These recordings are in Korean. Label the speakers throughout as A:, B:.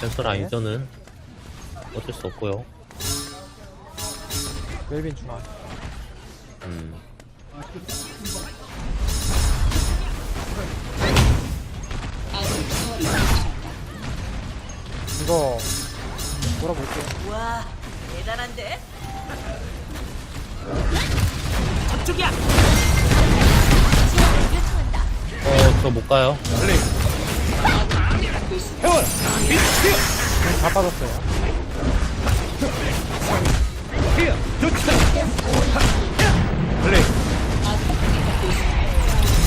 A: 댄서 라인전은 어쩔 수 없고요.
B: 웰빈 중앙.
A: 음.
B: 이거 몰아볼게.
C: 와, 대단한데? 저쪽이야.
A: 어, 저 못 가요.
B: 다 빠졌어요.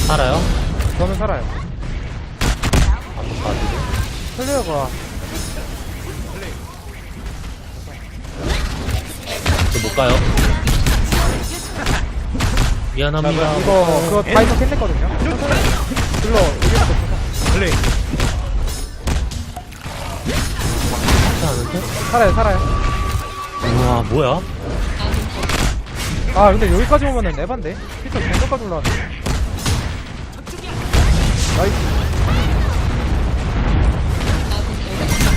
A: 살아요?
B: 저는 살아요.
A: 한번 봐주고.
B: 클리어가
A: 저 못 가요. 미안합니다.
B: 이거 그거 다이소 캔냈거든요. 불러 여기밖 살아요 살아요.
A: 우와, 뭐야?
B: 아 근데 여기까지 오면은 에반데 피터 정도까지 올라왔네. 나이스.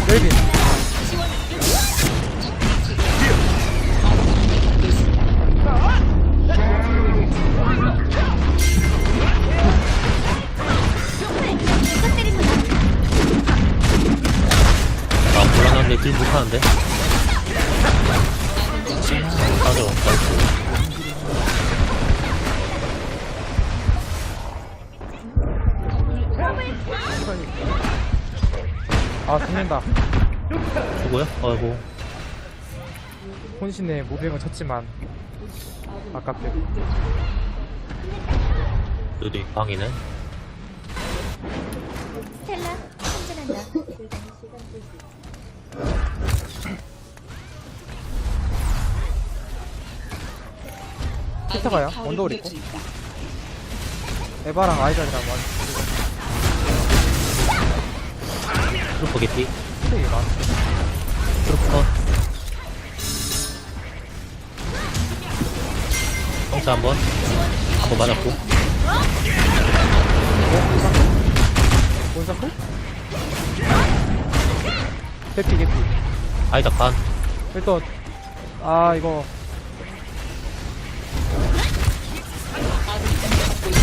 B: 웰빈.
A: 딜 못하는데? 맞아, 나이스.
B: 아 죽는다.
A: 수고요? 아이고.
B: 혼신의 모빙을 쳤지만 아깝게.
A: 여기 방이네.
D: 스텔라 충전한다.
B: 피터가요? 원더울 있고. 에바랑 아이작이랑 완.
A: 트루퍼 개피.
B: 피터가.
A: 트루퍼. 성차 한 번. 한번 맞았고.
B: 본사클? 개피 개피.
A: 아이작 반.
B: 일단 아 이거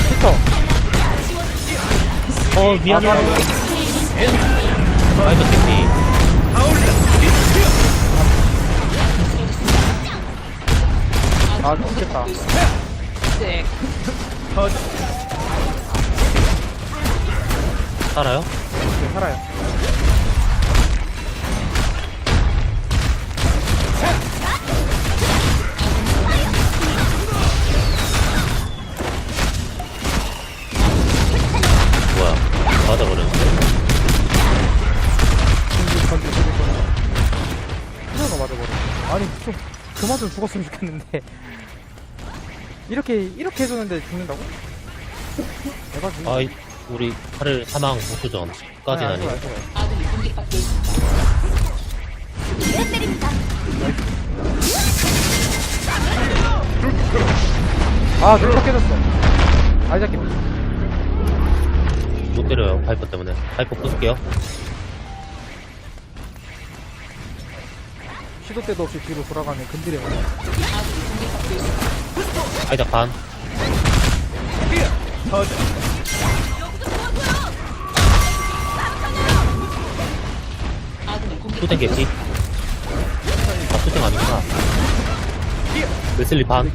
B: 피터
A: 어, 미안해.
B: 아,
A: 아이작 개피.
B: 아 죽겠다.
A: 살아요?
B: 네, 살아요.
A: 뭐야. 맞아버렸는데.
B: 맞아버려. 아니 좀 그만 좀 죽었으면 좋겠는데. 이렇게 이렇게 해주는데 죽는다고? 내가 죽는.
A: 아이, 우리 칼을 사망 보수전까지는 아니고.
B: 아, 눈차 깨졌어. 아이작 개피.
A: 못 때려요, 파이퍼 때문에. 파이퍼 부술게요.
B: 시도 때도 없이 뒤로 돌아가는 근딜의 문
A: 아이작 반. 수탱 개피. 아, 수탱 아니구나. 웨슬리 반.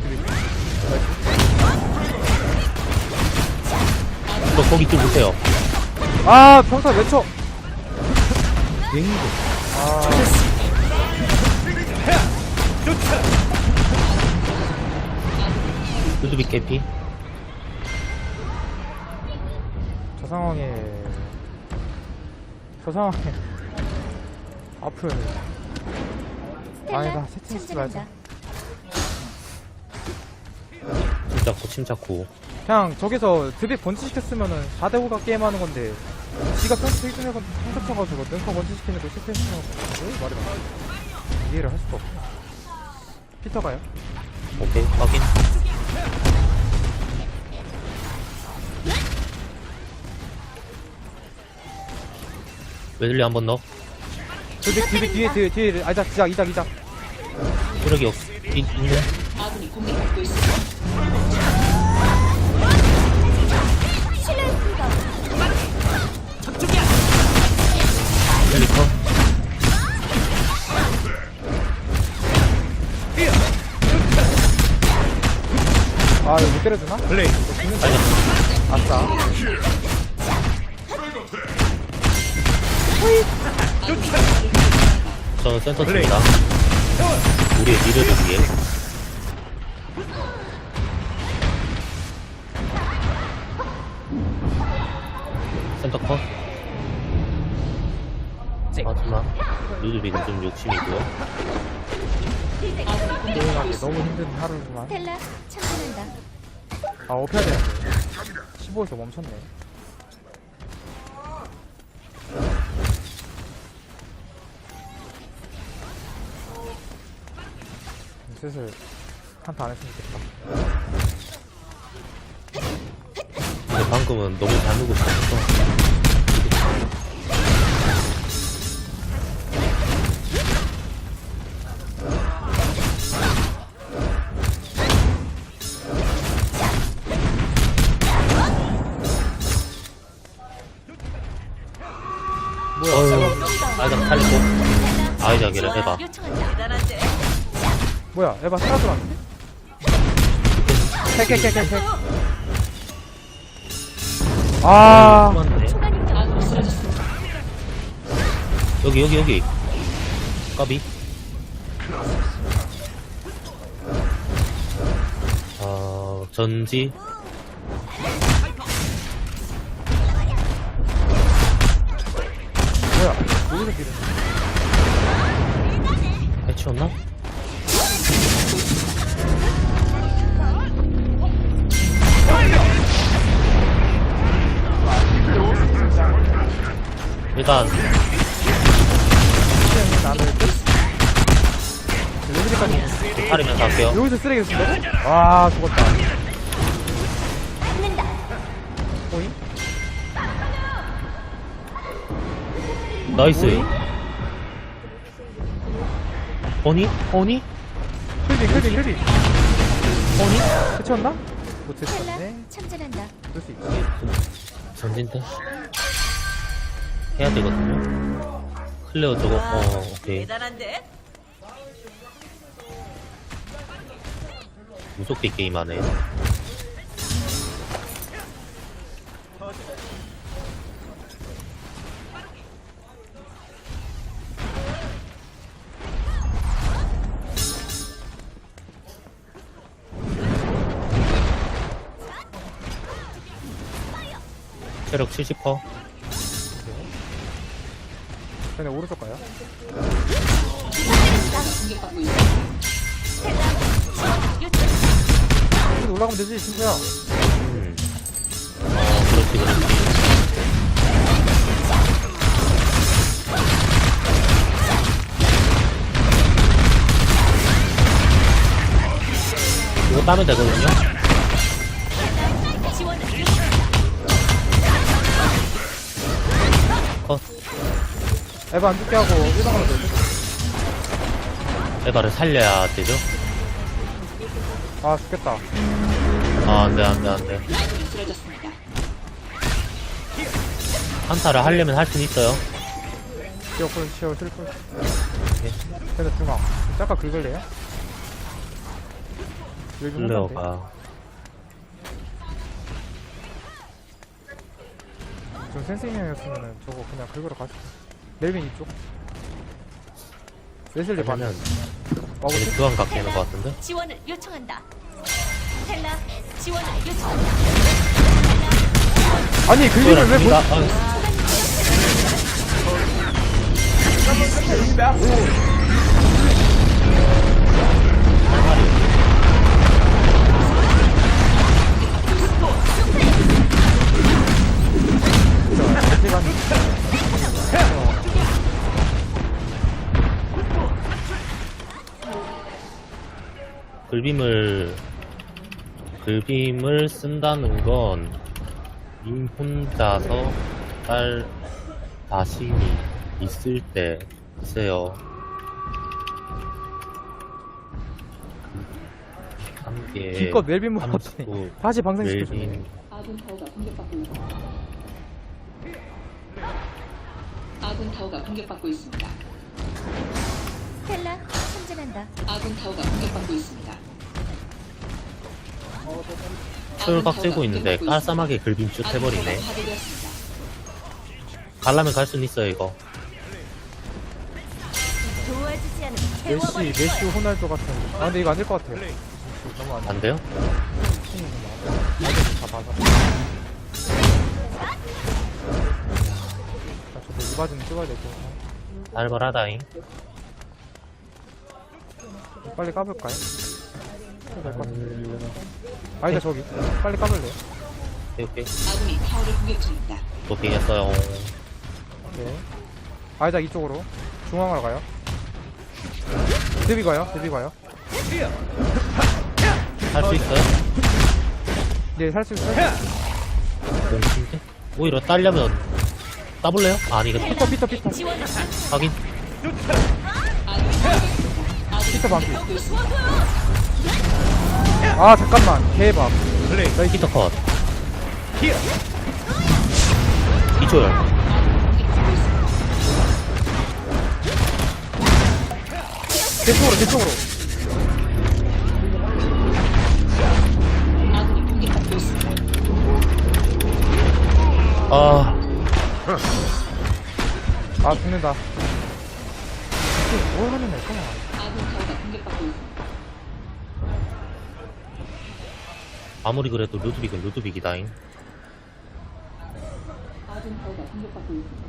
A: 저 거기 좀 보세요.
B: 아, 평타 몇 초? 아,
A: 루드빅 개피.
B: 저 상황에 저 상황에 앞을 아니다, 세팅 쓰지 말자.
A: 진짜 고침착후.
B: 그냥 저기서 드빅 번지 시켰으면은 4대5가 게임하는 건데 지가 평소 일준에 평소 쳐가지고 능커 번지 시키는 거 실패했으면 왜 말이 많아 이해를 할 수가 없어 피터 가요?
A: 오케이, 확인. 웨슬리 한 번 넣어.
B: 드빅 드빅 뒤에 뒤에 뒤에 아이작 이작 이작 이작
A: 체력이 없, 있, 있네. 헬리커.
B: 아 이거 못 때려주나?
A: 플레이.
B: 아싸
A: 저는 센터 칩니다. 우리의 미래를 위해. 센터 컷. 마지막. 루드빅은 좀 욕심이고요.
B: 게임하기 너무 힘든 하루지만
D: 스텔라 참전한다.
B: 아 업해야 되는데 15에서 멈췄네 슬슬 한타 안 했으면 좋겠다
A: 근데 방금은 너무 잘 누고 싶었어.
B: 뭐야
A: 어휴, 아이작 살리고, 아이작이를 해봐.
B: 뭐야 에바 사라졌는데? 캐캐캐캐캐 아.
A: 여기, 여기, 여기. 까비. 어, 전지. 일단?
B: 여기까지
A: 팔이면서 할게요.
B: 여기서 쓰레기 쓴다고? 와 죽었다. 오잉?
A: 나이스. 허니? 허니?
B: 클릭 클릭 클릭? 해치웠나?
D: 스텔라
B: 못해치웠네
D: 참전한다.
B: 그럴 수 있지
A: 전진대. 해야 되거든요. 클레어 저거,
C: 와,
A: 어, 오케이.
C: 대단한데.
A: 무섭게 게임하네. 체력 70%.
B: 전에 오른쪽 가요 여기 올라가면 되지 진짜야
A: 음. 어, 그렇지, 그렇지. 이거 따면 되거든요?
B: 에바 안 죽게 하고 1번 가면 되지
A: 에바를 살려야 되죠?
B: 아 죽겠다
A: 아, 안 돼, 안 돼, 안 돼. 한타를 하려면 할 수는 있어요.
B: 기어풀 치어
A: 네.
B: 그래서 중앙 잠깐 긁을래요? 여기 좀 혼잔데
A: 클레어가.
B: 좀 센스 있는 애였으면은 저거 그냥 긁으러 가시죠 멜빈 이쪽 웨슬리 반면
A: 하면
B: 와고
A: 얘네 교환 갖게 하는 것 같은데?
D: 지원을 요청한다. 스텔라 지원을 요청한다.
B: 아니 그 일을 왜 못...
A: 아,
B: 시간
A: 글빔을 글빔을 쓴다는 건 님 혼자서 딸 자신이 있을 때 글쎄요. 한 개.
B: 기껏 멜빈
A: 수,
B: 다시 방생시켜주네
A: 멜빈.
C: 아군 타워가 공격받고 있습니다. 아군 타워가 공격받고 있습니다.
D: 참전한다.
C: 아군 타워가 공격받고 있습니다.
A: 철각 쬐고 있는데 깔쌈하게 글빔 쭉 해버리네. 갈라면 갈 수는 있어요, 이거.
D: 도와주지 않으면
B: 메시 메시
D: 거야.
B: 호날두 같은 아 근데 이거 안될것 같아요 너무 안 돼.
A: 안 돼요?
B: 다 맞아 아, 저도 이 바지는 찍어야 되고
A: 살벌하다잉.
B: 빨리 까볼까요? 될것 같은데 아니다 저기 빨리 까볼래요?
A: 오케이, 오케이.
C: 아군이 타워를 공격 중입니다.
A: 도핑했어요.
B: 오케이 아니다 이쪽으로 중앙으로 가요 드비 가요 드비 가요
A: 할 수 있어요?
B: 네 살수 있어요
A: 몽kin데? 오히려 따려면 따볼래요? 아니, 이거
B: 피터 피터 피터
A: 확인.
B: 피터 반피. 아 잠깐만 개밥
A: 히터 컷.
C: 공격받고 있습니다.
B: 제 쪽으로 제 쪽으로.
C: 아,
A: 아
B: 죽는다 이게 뭘 하면 될까
C: 공격받고.
A: 아무리 그래도 루드빅은 루드빅이다잉.
C: 아군 타워가 공격받고 있습니다.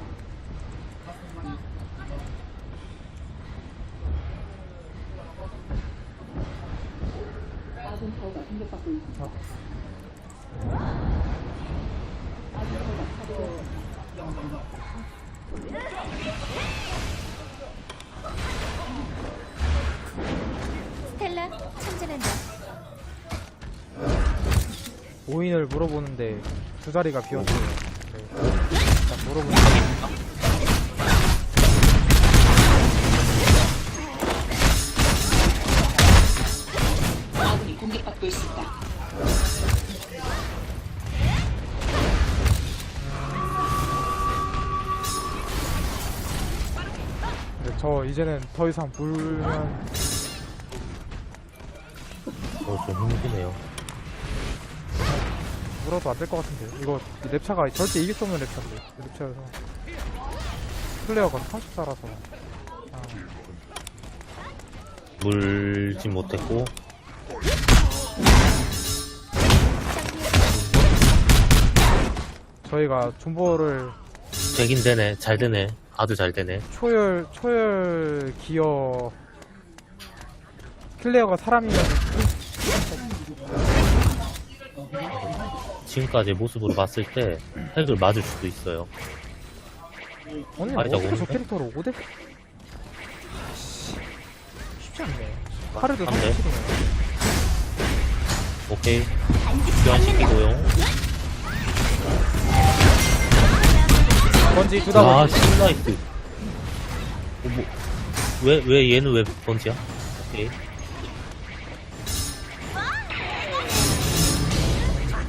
C: 아군 타워가 공격받고 있습니다. 아군 타워가 파괴되었습니
D: 참전한다.
B: 오인을 물어보는데 두 자리가 비었어요 네. 자, 물어보는
C: 아군이 공격받고 있습니다.
B: 근데 저 이제는 더 이상 불면
A: 어, 좀 힘드네요.
B: 물어도 안 될 것 같은데 이거 이 랩차가 절대 이길 수 없는 랩차인데 이 랩차여서 플레이어가 40살아서 아,
A: 물지 못했고,
B: 저희가 존버를
A: 되긴 되네. 잘 되네. 아주 잘 되네.
B: 초열 초열 기어 플레이어가 사람이면
A: 지금까지 모습으로 봤을 때 핵을 맞을 수도 있어요.
B: 아니 어떻게 저
A: 오는데?
B: 캐릭터로 5대 쉽지 않네 하루도
A: 안 돼.
B: 37이네
A: 오케이. 교환시키고요.
B: 번지 두다
A: 아,
B: 번지
A: 신라이트. 어, 뭐, 왜, 왜 얘는 왜 번지야? 오케이.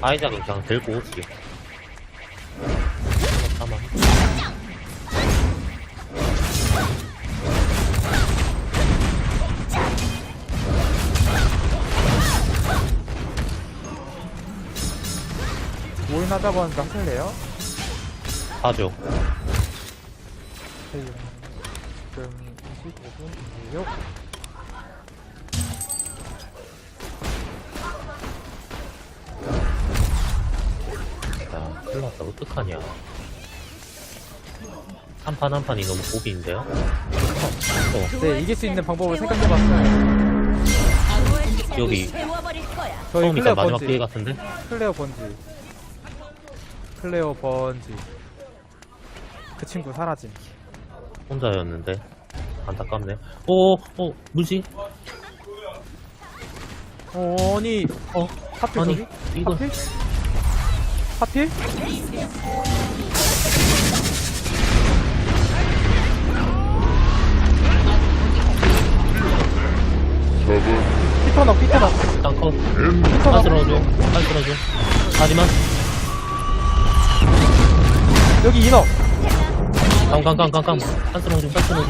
A: 아이작은 그냥 데리고 오지. 잠깐만.
B: 오인 하자고 하니까 하실래요?
A: 하죠.
B: 지금 25분이에요
A: 어떡하냐. 한 판 한 판이 너무 고비인데요? 어,
B: 네 이길 수 있는 방법을 생각해봤어요
A: 여기.
B: 저희 클레어
A: 마지막
B: 번지
A: 기회 같은데?
B: 클레어 번지 클레어 번지 그 친구 사라짐
A: 혼자였는데. 안타깝네. 오, 어, 물지?
B: 어, 아니
A: 어,
B: 하필
A: 아니,
B: 저기?
A: 이건-
B: 하필? 하필? 피터너
A: 피터너
B: 일단 컷. 빨리
A: 들어줘. 빨리 들어줘. 하지만
B: 여기 인어
A: 깡깡깡깡깡. 빨리 들어줘. 빨리 들어줘.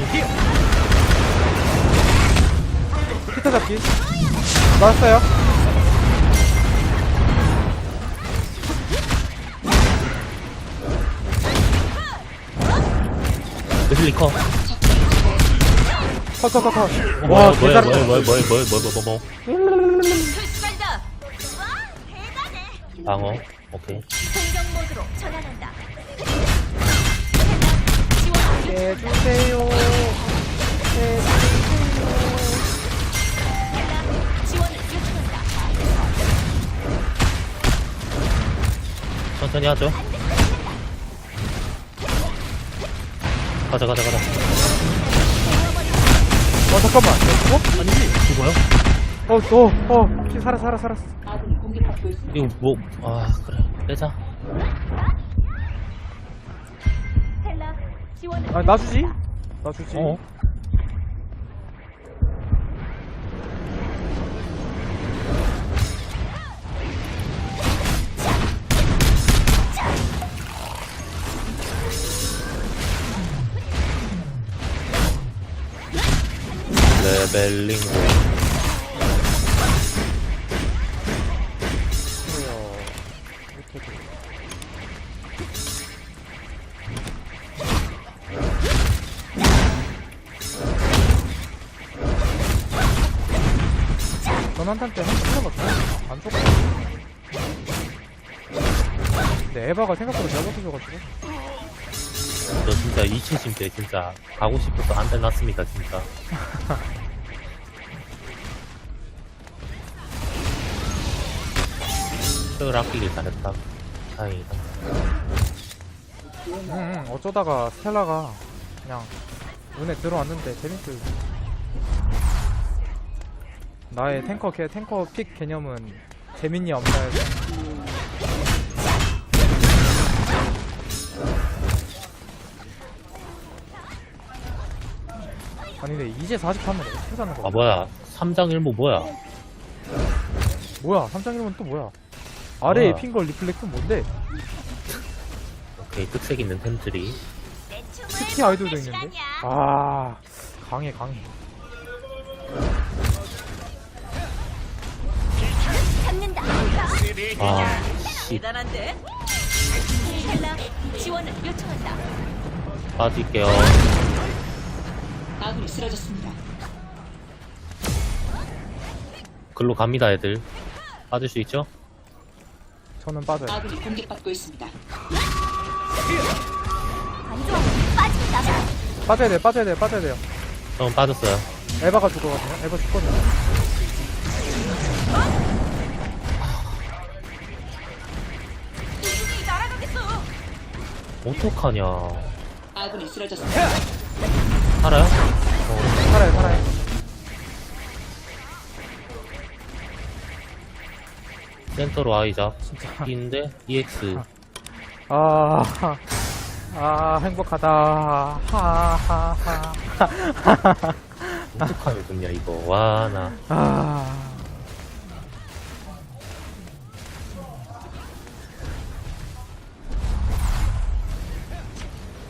B: 피터 잡기 맞았어요
A: 웨슬리 커.
B: 컷컷컷컷
A: 어,
B: 와
A: 뭐야, 뭐야,
B: 개잘
A: 뭐야, 뭐야, 뭐야, 뭐야, 뭐야, 뭐야, 뭐야.
D: 출발다.
A: 방어. 오케이.
D: 공격 모드로 전환한다.
B: 해주세요
D: 지원을 요청한다.
A: 천천히 하죠. 가자, 가자, 가자.
B: 어 잠깐만 어? 아니지
A: 죽어요?
B: 어어어 혹시 살아 살아 살았어.
A: 이거 뭐, 아, 그래. 빼자.
B: 아 놔주지 놔주지
A: 어? 레벨링.
B: 전환탄 때한 풀려봤어 안 죽었어 근데 에바가 생각보다 잘 버텨줘가지고.
A: 저 진짜 2층 때 진짜. 가고 싶어서 안돼 났습니다 진짜 을 아끼길 잘했다. 다행이다.
B: 응, 응 어쩌다가 스텔라가 그냥 눈에 들어왔는데 재밌을 나의 탱커 개 탱커 픽 개념은 재밌니 없나 해서 아니 근데 이제 40판을 어떻게 사는 거야?
A: 아 뭐야. 3장 1모 뭐야?
B: 뭐야? 3장 1은 또 뭐야 아래에
A: 뭐야?
B: 핀걸 리플렉트 뭔데?
A: 오케이 특색 있는 템들이
B: 스키 아이돌도 있는데? 아 강해 강해
D: 잡는다.
A: 아씨
D: 대단한데? 헬라 지원을 요청한다.
A: 빠질게요
C: 아군이 쓰러졌습니다.
A: 글로 갑니다 애들 빠질 수 있죠?
B: 저는 빠져요
C: 아군이 공격받고 있습니다.
D: 안 좋아. 빠진다.
B: 빠져야 돼 빠져야 돼 빠져야 돼요
A: 저는 빠졌어요
B: 에바가 죽어가지고 에바 죽거든요
A: 어떡하냐
C: 아군이 쓰러졌습니다.
A: 살아요?
B: 살아요 살아요
A: 센터로 아이작
B: 진짜.
A: 인데 EX.
B: 아, 아 행복하다. 하하하.
A: 어떡하면 좋냐 이거. 와나.
B: 아.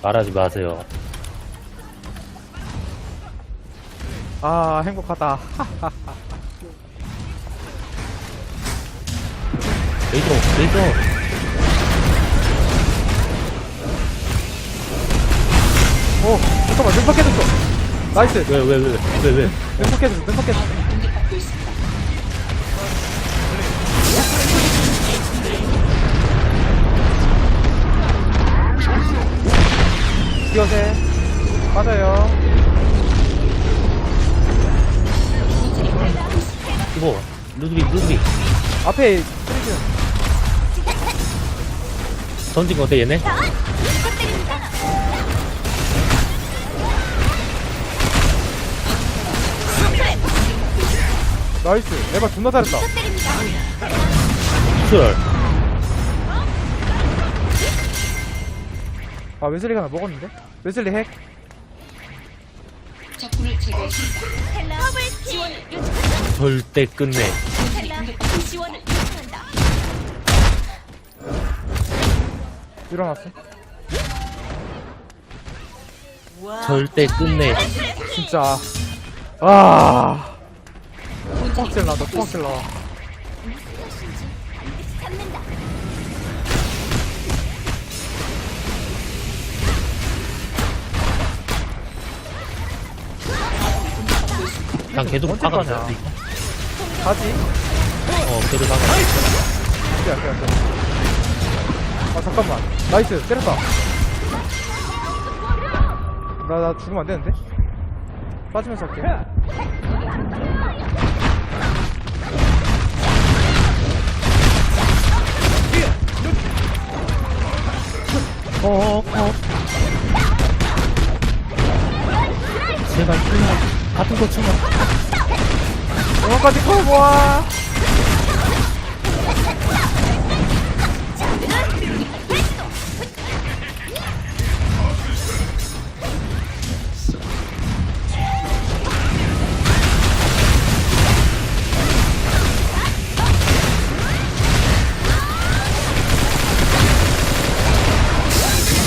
A: 말하지 마세요.
B: 아 행복하다
A: 레이저 레이저
B: 오 잠깐만 눈썹 깨졌어. 나이스.
A: 왜 왜 왜 왜 왜?
B: 눈썹 깨졌어 눈썹 깨졌어.
C: 아군이 공격받고 있습니다.
B: 기어세 맞아요.
A: 이거 루드빅 루드빅.
B: 앞에 트리즈
A: 던진 거 어때 얘네?
B: 나이스 에바 존나 잘했다
A: 술
B: 아 웨슬리가 하나 먹었는데? 웨슬리 핵?
C: 적군을 제거했습니다.
D: 텔라 지원을 요청한다.
A: 절대 끝내.
D: 텔라 지원을 요청한다.
B: 일어났어
A: 절대 끝내.
B: 진짜 아 토막질 나다 토막질 나.
A: 그냥 계속
B: 언제
A: 박아도
B: 가냐?
A: 돼.
B: 가지
A: 어, 계속 박아.
B: 안돼 안돼 안돼 아 잠깐만 나이스 때렸다 나 나 죽으면 안 되는데 빠지면서 할게
A: 어, 어. 제발 끝내. 같은 거 치면.
B: 영화까지 커 보아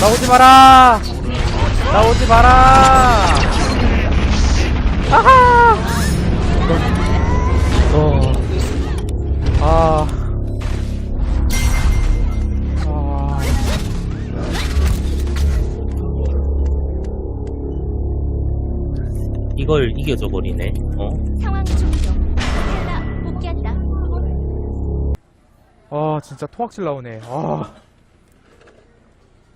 B: 나오지 마라 나오지 마라 아하
A: 어.
B: 아. 아.
A: 이걸 이겨줘 버리네. 어?
D: 상황 종료. 복귀한다.
B: 아, 진짜 토악질 나오네. 아.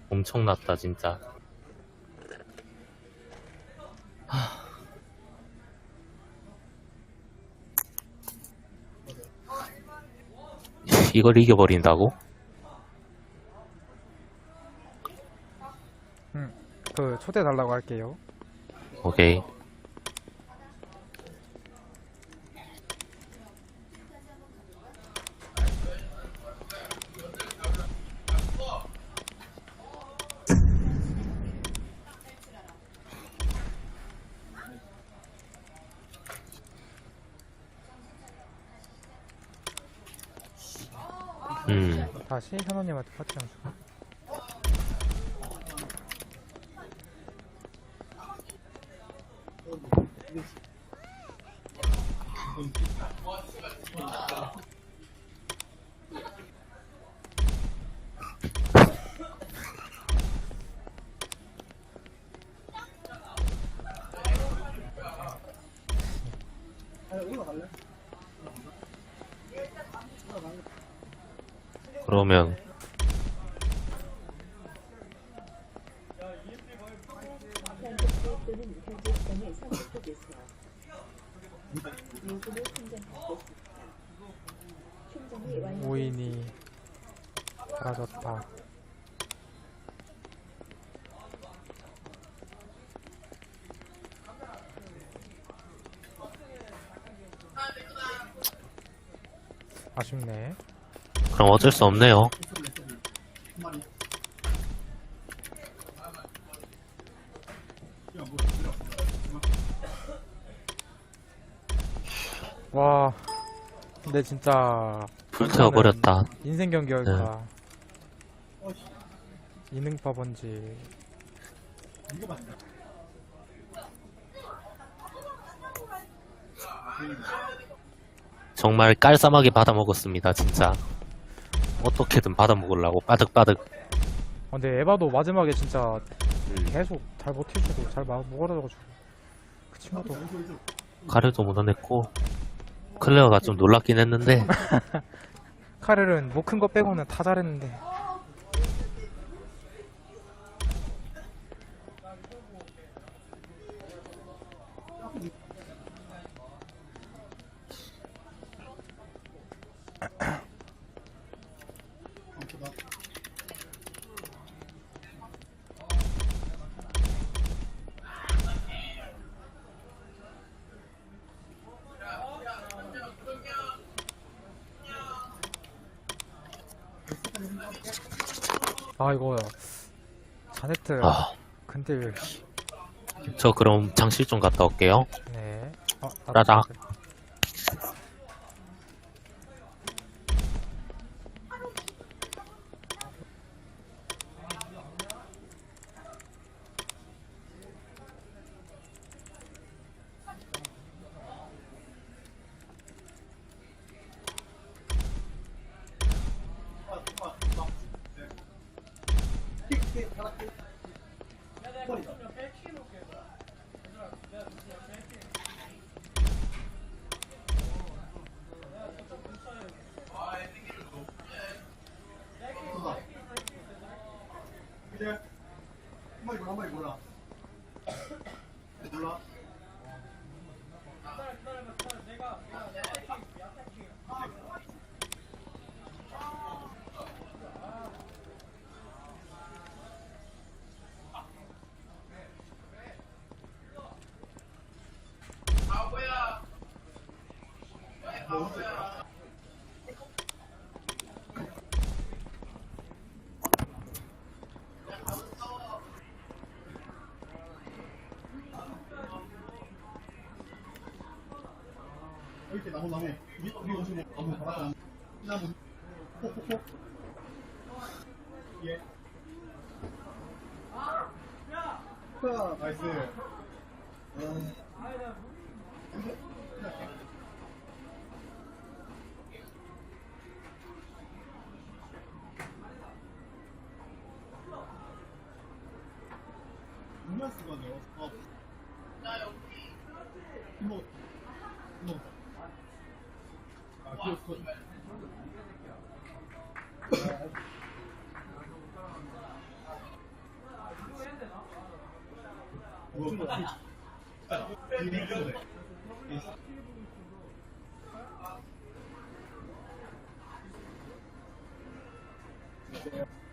A: 엄청났다, 진짜. 하... 이걸 이겨버린다고?
B: 음. 그, 초대 달라고 할게요.
A: 오케이. 음,
B: 다시 현호님한테 파티 장수.
A: 그러면
B: 오인이 사라졌다. 아쉽네.
A: 그럼 어쩔 수 없네요.
B: 와, 근데 진짜
A: 불태워버렸다.
B: 인생 경기였다. 이능파 번지.
A: 정말 깔쌈하게 받아먹었습니다, 진짜. 어떻게든 받아먹으려고 빠득빠득.
B: 아, 근데 에바도 마지막에 진짜
A: 음,
B: 계속 잘 버텨주고 잘 마- 먹어가지고 그 친구도.
A: 가려도 못해냈고 클레어가 좀 놀랍긴 했는데.
B: 카렐은 뭐 큰 거 빼고는 다 잘했는데 근데
A: 저 그럼 장실 좀 갔다 올게요.
B: 네. 어, 나도
A: 라닥.
E: 이렇게 나무 나무 위위 오시고 나무 바닥 나무 폭폭폭 예. 자, 나이스. 음. 누가 쓰거든요. 어. 이모, 이모. 아, 그, 그. 뭐, 아, 이거 해도 돼. 아,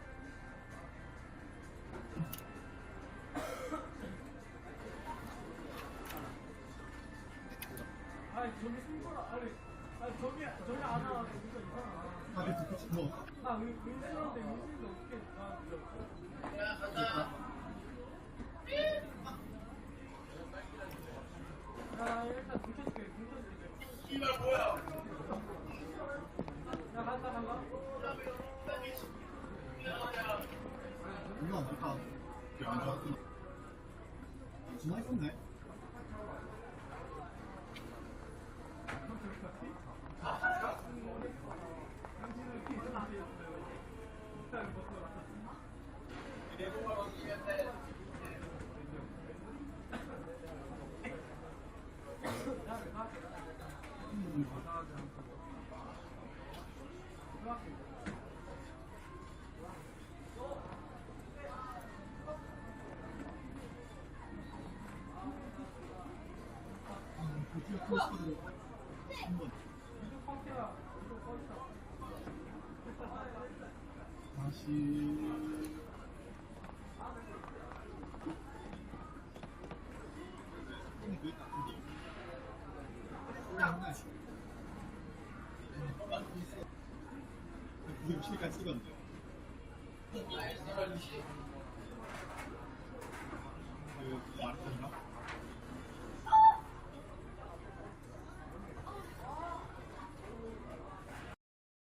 E: 다시. 구경 시간 찍었는데.